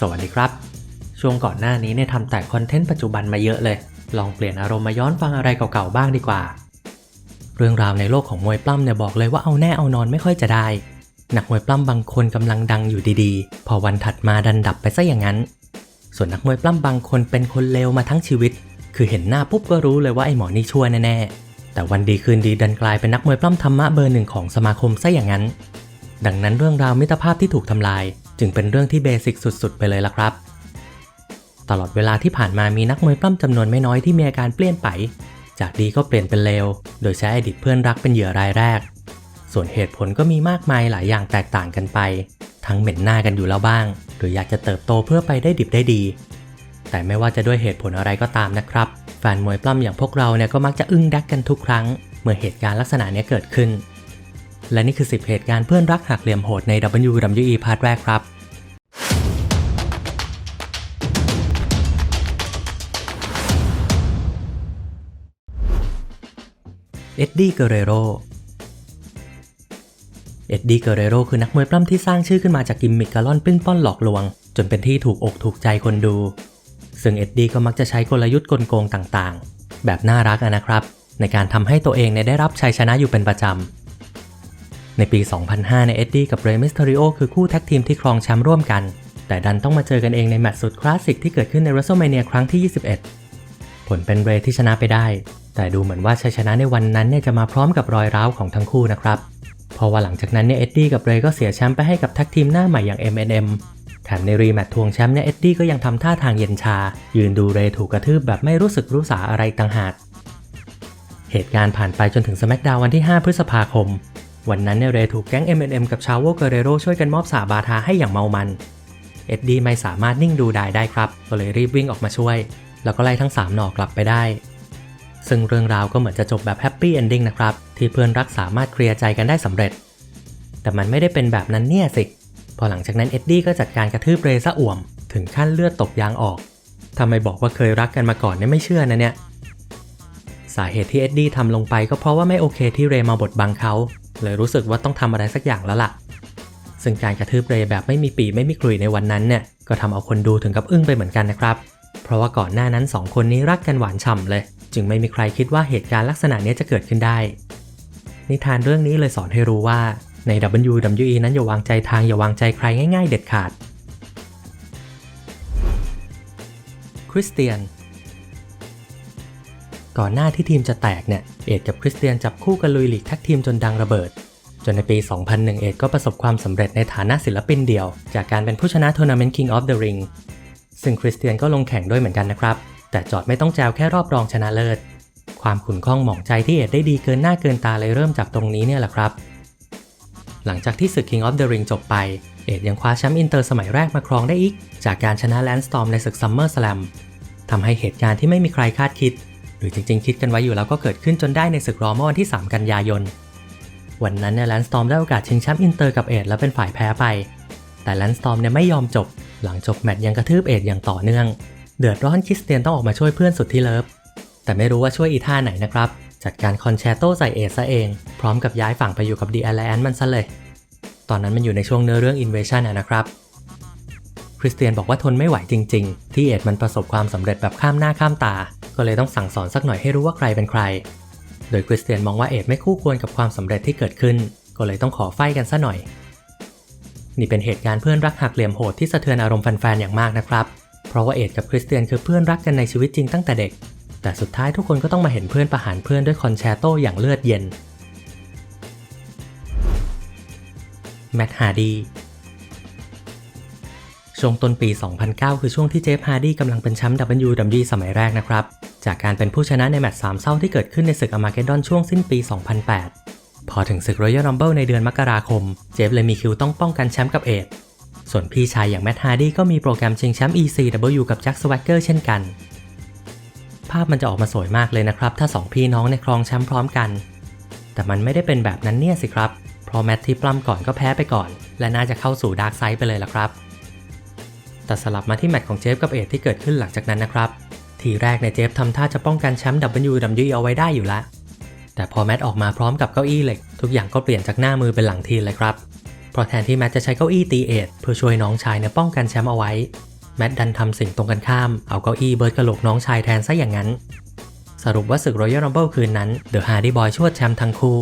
สวัสดีครับ ช่วงก่อนหน้านี้เนี่ยทำแต่คอนเทนต์ปัจจุบันมาเยอะเลย ลองเปลี่ยนอารมณ์มาย้อนฟังอะไรเก่าๆบ้างดีกว่า เรื่องราวในโลกของมวยปล้ำเนี่ยบอกเลยว่าเอาแน่เอานอนไม่ค่อยจะได้ นักมวยปล้ำบางคนกำลังดังอยู่ดีๆ พอวันถัดมาดันดับไปซะอย่างนั้น ส่วนนักมวยปล้ำบางคนเป็นคนเลวมาทั้งชีวิต คือเห็นหน้าปุ๊บก็รู้เลยว่าไอ้หมอนี่ชั่วแน่ๆ แต่วันดีคืนดีดันกลายเป็นนักมวยปล้ำธรรมะเบอร์หนึ่งของสมาคมซะอย่างนั้น ดังนั้นเรื่องราวมิตรภาพที่ถูกทำลาย จึงเป็นเรื่องที่เบสิกสุดๆ ไปเลยล่ะครับ ตลอดเวลาที่ผ่านมามีนักมวยปล้ำจำนวนไม่น้อยที่มีอาการเปลี่ยนไป จากดีก็เปลี่ยนเป็นเลว โดยใช้อดีตเพื่อนรักเป็นเหยื่อรายแรก ส่วนเหตุผลก็มีมากมายหลายอย่างแตกต่างกันไป ทั้งเหม็นหน้ากันอยู่แล้วบ้าง หรืออยากจะเติบโตเพื่อไปได้ดิบได้ดี แต่ไม่ว่าจะด้วยเหตุผลอะไรก็ตามนะครับ แฟนมวยปล้ำอย่างพวกเราเนี่ยก็มักจะอึ้งดักกันทุกครั้ง เมื่อเหตุการณ์ลักษณะนี้เกิดขึ้น และนี่คือ 10 เหตุการณ์เพื่อนรักหักเหลี่ยมโหดใน WWE พาร์ทแรกครับ เอ็ดดี้ เกเรโร เอ็ดดี้ เกเรโรคือนักมวยปล้ำที่สร้างชื่อขึ้นมาจากกิมมิกกะล่อนปิ้นป้อนหลอกลวง จนเป็นที่ถูกอกถูกใจคนดู ซึ่งเอ็ดดี้ก็มักจะใช้กลยุทธ์กลโกงต่างๆ แบบน่ารักนะครับ ในการทำให้ตัวเองได้รับชัยชนะอยู่เป็นประจำ ในปี 2005 ในเอ็ดดี้กับเรย์มิสเทอริโอคือคู่แท็กทีมที่ครองแชมป์ร่วมกัน แต่ดันต้องมาเจอกันเองในแมตช์สุดคลาสสิกที่เกิดขึ้นใน WrestleMania ครั้งที่ 21 ผลเป็นเรย์ที่ชนะไปได้ แต่ดูเหมือนว่าชัยชนะในวันนั้นเนี่ยจะมาพร้อมกับรอยร้าวของทั้งคู่นะครับเพราะว่าหลังจากนั้นเนี่ยเอ็ดดี้กับเรย์ก็เสียแชมป์ไปให้กับแท็กทีมหน้าใหม่อย่าง M&M แถมในรีแมตช์ทวงแชมป์เนี่ยเอ็ดดี้ก็ยังทำท่าทางเย็นชา ยืนดูเรย์ถูกกระทืบแบบไม่รู้สึกรู้สาอะไรต่างหากเหตุการณ์ผ่านไปจนถึงสแมกดาววันที่ 5 พฤษภาคม วันนั้นเนี่ยเรถูกแก๊ง M&M กับชาวโวเกเรโรช่วยกันมอบสาบาทาให้อย่างเมามัน เอ็ดดี้ไม่สามารถนิ่งดูได้ได้ครับ ก็เลยรีบวิ่งออกมาช่วย แล้วก็ไล่ทั้ง 3 หนอกลับไปได้ ซึ่งเรื่องราวก็เหมือนจะจบแบบแฮปปี้เอนดิ้งนะครับ ที่เพื่อนรักสามารถเคลียร์ใจกันได้สำเร็จ แต่มันไม่ได้เป็นแบบนั้นเนี่ยสิ พอหลังจากนั้นเอ็ดดี้ก็จัดการกระทืบเรซะอ่วม ถึงขั้นเลือดตกยางออกทำไมบอกว่าเคยรักกันมาก่อนเนี่ยไม่เชื่อนะเนี่ย สาเหตุที่เอ็ดดี้ทำลงไปก็เพราะว่าไม่โอเคที่เรมาบดบังเขา เลยรู้สึกว่าต้องทำอะไรสักอย่างแล้วล่ะ ซึ่งการกระทืบเรย์แบบไม่มีปีไม่มีกลุยในวันนั้นเนี่ยก็ทำเอาคนดูถึงกับอึ้งไปเหมือนกันนะครับ เพราะว่าก่อนหน้านั้นสองคนนี้รักกันหวานฉ่ำเลย จึงไม่มีใครคิดว่าเหตุการณ์ลักษณะนี้จะเกิดขึ้นได้ นิทานเรื่องนี้เลยสอนให้รู้ว่าใน WWE นั้นอย่าวางใจทางอย่าวางใจใครง่ายๆ เด็ดขาด คริสเตียน ก่อนหน้าที่ทีมจะแตกเนี่ย เอ็ดกับคริสเตียนจับคู่กันลุยลีกแท็กทีมจนดังระเบิด จนในปี 2001 เอ็ดก็ประสบความสำเร็จในฐานะศิลปินเดี่ยว จากการเป็นผู้ชนะทัวร์นาเมนต์ King of the Ring ซึ่งคริสเตียนก็ลงแข่งด้วยเหมือนกันนะครับ แต่จอดไม่ต้องแจวแค่รอบรองชนะเลิศ ความขุ่นข้องหมองใจที่เอ็ดได้ดีเกินหน้าเกินตาเลยเริ่มจากตรงนี้เนี่ยแหละครับ หลังจากที่ศึก King of the Ring จบไป เอ็ดยังคว้าแชมป์อินเตอร์สมัยแรกมาครองได้อีก จากการชนะแลนสตอมในศึก Summer Slam ทำให้เหตุการณ์ที่ไม่มีใครคาดคิด หรือจริงๆ คิดกันไว้อยู่แล้วก็เกิดขึ้นจนได้ในศึกรอเมื่อวันที่ 3 กันยายน วันนั้นเนี่ยแลนสตอมได้โอกาสชิงแชมป์อินเตอร์กับเอ็ดแล้วเป็นฝ่ายแพ้ไป แต่แลนสตอมเนี่ยไม่ยอมจบ หลังจบแมตช์ยังกระทืบเอ็ดอย่างต่อเนื่อง เดือดร้อนคริสเตียนต้องออกมาช่วยเพื่อนสุดที่เลิฟ แต่ไม่รู้ว่าช่วยอีท่าไหนนะครับ จัดการคอนแชร์โต้ใส่เอ็ดซะเอง พร้อมกับย้ายฝั่งไปอยู่กับดีแอลแลนมันซะเลย ตอนนั้นมันอยู่ในช่วงเนื้อเรื่อง Invasion อะนะครับคริสเตียนบอกว่าทนไม่ไหวจริง ๆ ที่เอ็ดมันประสบความสำเร็จแบบข้ามหน้าข้ามตา ก็เลยต้องสั่งสอนสักหน่อยให้รู้ว่าใครเป็นใคร โดยคริสเตียนมองว่าเอ็ดไม่คู่ควรกับความสำเร็จที่เกิดขึ้น ก็เลยต้องขอไฟกันซะหน่อย นี่เป็นเหตุการณ์เพื่อนรักหักเหลี่ยมโหดที่สะเทือนอารมณ์แฟนๆอย่างมากนะครับ เพราะว่าเอ็ดกับคริสเตียนคือเพื่อนรักกันในชีวิตจริงตั้งแต่เด็ก แต่สุดท้ายทุกคนก็ต้องมาเห็นเพื่อนประหารเพื่อนด้วยคอนแชร์โตอย่างเลือดเย็นแมตต์ฮาร์ดีช่วงต้นปี 2009 คือช่วงที่เจฟฮาร์ดีกำลังเป็นแชมป์ WWE สมัยแรกนะครับ จากการเป็นผู้ชนะในแมตช์สามเศร้าที่เกิดขึ้นในศึกอมาเกดอนช่วงสิ้นปี 2008 พอถึงศึก Royal Rumble ในเดือนมกราคม เจฟเลยมีคิวต้องป้องกันแชมป์กับเอดส่วนพี่ชายอย่างแมตต์ฮาร์ดี้ก็มีโปรแกรมชิงแชมป์ ECW กับแจ็คสวักเกอร์เช่นกัน ภาพมันจะออกมาสวยมากเลยนะครับ ถ้าสองพี่น้องในครองแชมป์พร้อมกัน แต่มันไม่ได้เป็นแบบนั้นเนี่ยสิครับ เพราะแมตต์ที่ปล้ำก่อนก็แพ้ไปก่อน และน่าจะเข้าสู่ดาร์กไซด์ไปเลยละครับ แต่สลับมาที่แมตช์ของเจฟกับเอดที่เกิดขึ้นหลังจากนั้นนะครับ ทีแรกในยเจฟทำท่าจะป้องกันแชมป์ WWE เอาไว้ได้อยู่แล้วแต่พอแมตช์ออกมาพร้อมกับเก้าอี้เหล็ก ทุกอย่างก็เปลี่ยนจากหน้ามือเป็นหลังทีเลยครับ เพราะแทนที่แมตต์จะใช้เก้าอี้ตีเอทเพื่อช่วยน้องชายเนี่ยป้องกันแชมป์เอาไว้ แมตต์ดันทำสิ่งตรงกันข้าม เอาเก้าอี้เบิร์ดกระโหลกน้องชายแทนซะอย่างนั้น สรุปว่าศึก Royal Rumble คืนนั้น The Hardy Boy ชวดแชมป์ทั้งคู่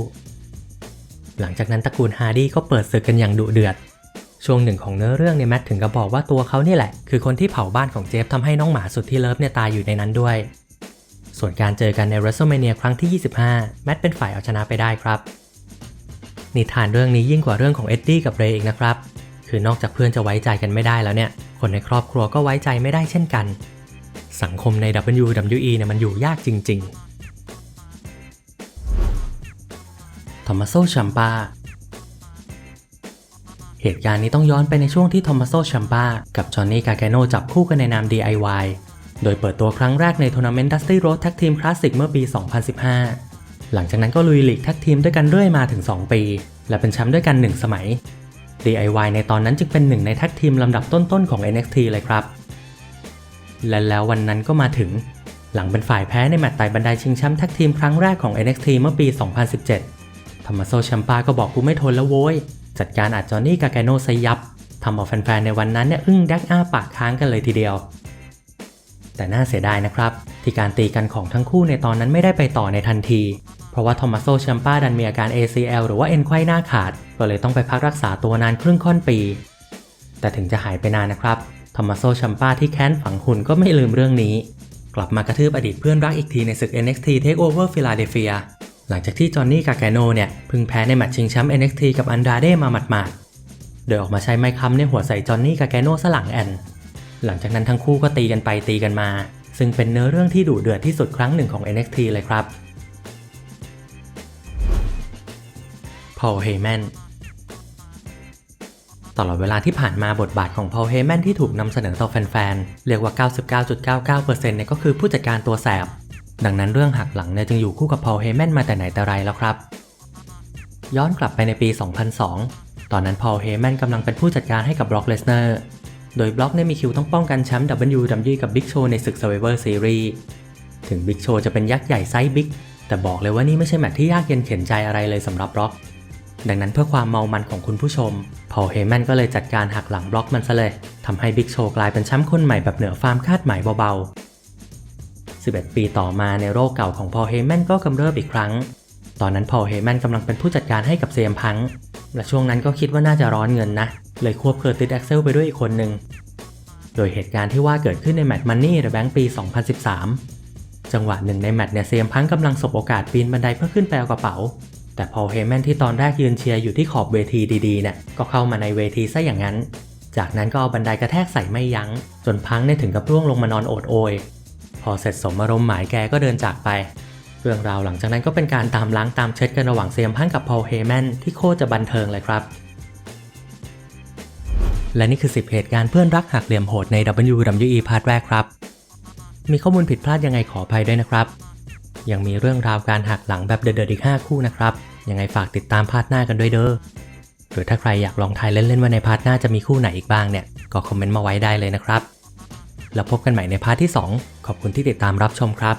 หลังจากนั้นตระกูลฮาร์ดี้ก็เปิดศึกกันอย่างดุเดือด ช่วงหนึ่งของเนื้อเรื่องเนี่ยแมทถึงกับบอกว่าตัวเขาเนี่แหละ คือคนที่เผาบ้านของเจฟทำให้น้องหมาสุดที่เลิฟเนี่ยตายอยู่ในนั้นด้วย ส่วนการเจอกันใน WrestleMania ครั้งที่ 25 แมทเป็นฝ่ายเอาชนะไปได้ครับ นิทานเรื่องนี้ยิ่งกว่าเรื่องของเอ็ดดี้กับเรย์อีกนะครับ คือนอกจากเพื่อนจะไว้ใจกันไม่ได้แล้วเนี่ย คนในครอบครัวก็ไว้ใจไม่ได้เช่นกัน สังคมใน WWE เนี่ยมันอยู่ยากจริง ๆทอมัสโซชัมปา เหตุการณ์นี้ต้องย้อนไปในช่วงที่ทอมัสโซชัมปากับจอห์นนี่กาแกโนจับคู่กันในนาม DIY โดยเปิดตัวครั้งแรกในทัวร์นาเมนต์ Dusty Road Tag Team Classic เมื่อปี 2015 หลังจากนั้นก็ลุยลีกแท็กทีมด้วยกันเรื่อยมาถึง 2 ปี และเป็นแชมป์ด้วยกัน 1 สมัย DIY ในตอนนั้นจึงเป็นหนึ่งในแท็กทีมลำดับต้นๆของ NXT เลยครับ และแล้ววันนั้นก็มาถึง หลังเป็นฝ่ายแพ้ในแมตช์ไต่บันไดชิงแชมป์แท็กทีมครั้งแรกของ NXT เมื่อปี 2017ธรรมโซแชมปาก็บอกกูไม่ทนแล้วโว้ย จัดการอัดจอนนี่กาแกโนไซยับทำเอาแฟนๆในวันนั้นเนี่ยอึ้งแดกอ้าปากค้างกันเลยทีเดียว แต่น่าเสียดายนะครับ ที่การตีกันของทั้งคู่ในตอนนั้นไม่ได้ไปต่อในทันที เพราะว่าทอมัสโซแชมปาดันมีอาการ ACL หรือว่าเอ็นไขว้หน้าขาด ก็เลยต้องไปพักรักษาตัวนานครึ่งค่อนปี แต่ถึงจะหายไปนานนะครับทอมัสโซแชมปาที่แค้นฝังหุ่นก็ไม่ลืมเรื่องนี้ กลับมากระทืบอดีตเพื่อนรักอีกทีในศึก NXT TakeOver Philadelphia หลังจากที่จอห์นนี่กาแกโนเนี่ยพิ่งแพ้ในแมตช์ชิงแชมป์ NXT กับอันดราเดมาหมาดๆ โดยออกมาใช้ไม้ค้ำในหัวใส่จอห์นนี่กาแกโนสลังแอน หลังจากนั้นทั้งคู่ก็ตีกันไปตีกันมา ซึ่งเป็นเนื้อเรื่องที่ดุเดือดที่สุดครั้งหนึ่งของ NXT เลยครับพอลเฮแมนตลอดเวลาที่ผ่านมาบทบาทของพอลเฮแมนที่ถูกนำเสนอต่อแฟนๆ เรียกว่า 99.99%เนี่ยก็คือผู้จัดการตัวแสบ ดังนั้นเรื่องหักหลังเนี่ยจึงอยู่คู่กับพอลเฮแมนมาแต่ไหนแต่ไรแล้วครับ ย้อนกลับไปในปี 2002 ตอนนั้นพอลเฮแมนกำลังเป็นผู้จัดการให้กับบล็อกเลสเนอร์โดยบล็อกเนี่ยมีคิวต้องป้องกันแชมป์ WWE กับ Big Show ในศึก Survivor Series ถึง Big Show จะเป็นยักษ์ใหญ่ไซส์บิ๊กแต่บอกเลยว่านี่ไม่ใช่แมตช์ที่ยากเย็นเข็นใจอะไรเลยสำหรับบล็อก ดังนั้นเพื่อความเมามันของคุณผู้ชม พอลเฮแมนก็เลยจัดการหักหลังบล็อกมันซะเลยทำให้ Big Show กลายเป็นแชมป์คนใหม่แบบเหนือความคาดหมายเบาๆ 11 ปีต่อมาในโรคเก่าของพอเฮแมนก็กำเริบอีกครั้ง ตอนนั้นพอเฮแมนกำลังเป็นผู้จัดการให้กับเซียมพัง และช่วงนั้นก็คิดว่าน่าจะร้อนเงินนะ เลยควบเคอร์ติสแอ็กเซลไปด้วยอีกคนหนึ่ง โดยเหตุการณ์ที่ว่าเกิดขึ้นในแมตช์มันนี่เดอะแบงค์ปี 2013 จังหวะหนึ่งในแมตช์เนี่ยเซียมพังกำลังสบโอกาสปีนบันไดเพื่อขึ้นไปเอากระเป๋า แต่พอเฮแมนที่ตอนแรกยืนเชียร์อยู่ที่ขอบเวทีดีๆเนี่ยก็เข้ามาในเวทีซะอย่างนั้นจากนั้นก็เอาบันไดกระแทกใส่ไม่ยัง้ง จนพังเนี่ยถึงกับร่วงลงมานอนโอดโอย พอเสร็จสมอารมณ์หมายแกก็เดินจากไป เรื่องราวหลังจากนั้นก็เป็นการตามล้างตามเช็ดกันระหว่างเซียมพังกับพอลเฮแมนที่โคตรจะบันเทิงเลยครับ และนี่คือ 10 เหตุการณ์เพื่อนรักหักเหลี่ยมโหดใน WWE พาร์ทแรกครับ มีข้อมูลผิดพลาดยังไงขออภัยด้วยนะครับ ยังมีเรื่องราวการหักหลังแบบเดือดๆอีก5คู่นะครับยังไงฝากติดตามพาร์ทหน้ากันด้วยเด้อหรือถ้าใครอยากลองทายเล่นๆว่าในพาร์ทหน้าจะมีคู่ไหนอีกบ้างเนี่ยก็คอมเมนต์มาไว้ได้เลยนะครับ แล้วพบกันใหม่ในพาร์ทที่ 2 ขอบคุณที่ติดตามรับชมครับ